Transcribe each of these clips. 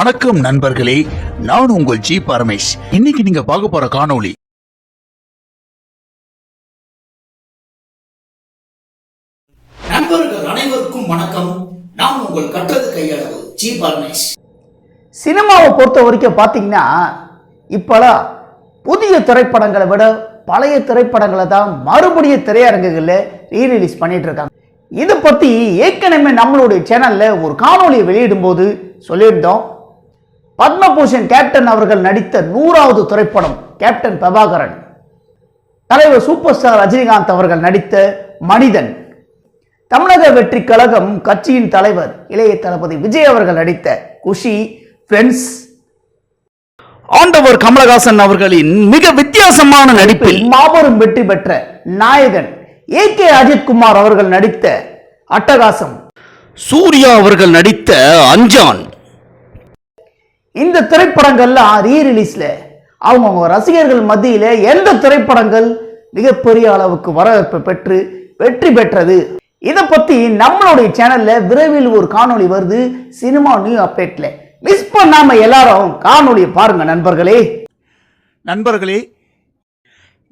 வணக்கம் நண்பர்களே நான் உங்கள் ஜி பரமேஷ். இன்னைக்கு நீங்க பார்க்க போற காணொளி நண்பர்கள் அனைவருக்கும் வணக்கம். நான் உங்கள் கற்றது கையளவு ஜி பரமேஷ். சினிமாவை பொறுத்த வரைக்கும் பார்த்தீங்கன்னா இப்போலாம் புதிய திரைப்படங்களை விட பழைய திரைப்படங்களை தான் மறுபடியும் திரையரங்குகளில் ரீரிலீஸ் பண்ணிட்டு இருக்காங்க. இதை பற்றி ஏற்கனவே நம்மளுடைய சேனலில் ஒரு காணொளியை வெளியிடும்போது சொல்லியிருந்தோம். பத்மபூஷன் கேப்டன் அவர்கள் நடித்த நூறாவது திரைப்படம் கேப்டன் பிரபாகரன். தலைவர் சூப்பர் ஸ்டார் ரஜினிகாந்த் அவர்கள் நடித்த மனிதன். தமிழக வெற்றி கழகம் கட்சியின் தலைவர் இளைய தளபதி விஜய் அவர்கள் நடித்த குஷி ஃப்ரெண்ட்ஸ் ஆண்டவர் கமலஹாசன் அவர்களின் மிக வித்தியாசமான நடிப்பில் மாபெரும் வெற்றி பெற்ற நாயகன் ஏ கே அஜித்குமார் அவர்கள் நடித்த அட்டகாசம். சூர்யா அவர்கள் நடித்த அஞ்சான். இந்த திரைப்படங்கள்லாம் ரீ ரிலீஸ்ல அவங்கவுங்க ரசிகர்கள் மத்தியில எந்த திரைப்படங்கள் மிகப்பெரிய அளவுக்கு வரவேற்பு பெற்று வெற்றி பெற்றது? இதை பத்தி நம்மளுடைய சேனல்ல விரைவில் ஒரு காணொளி வருது சினிமா நியூ அப்டேட்ல மிஸ் பண்ணாம எல்லாரும் காணொளியை பாருங்க நண்பர்களே. நண்பர்களே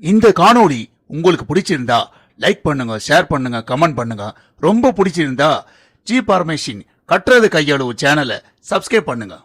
இந்த காணொளி உங்களுக்கு பிடிச்சிருந்தா லைக் பண்ணுங்க ஷேர் பண்ணுங்க கமெண்ட் பண்ணுங்க. ரொம்ப பிடிச்சிருந்தா ஜி பரமேஷின் கட்டுறது கையளவு சேனலை சப்ஸ்கிரைப் பண்ணுங்க.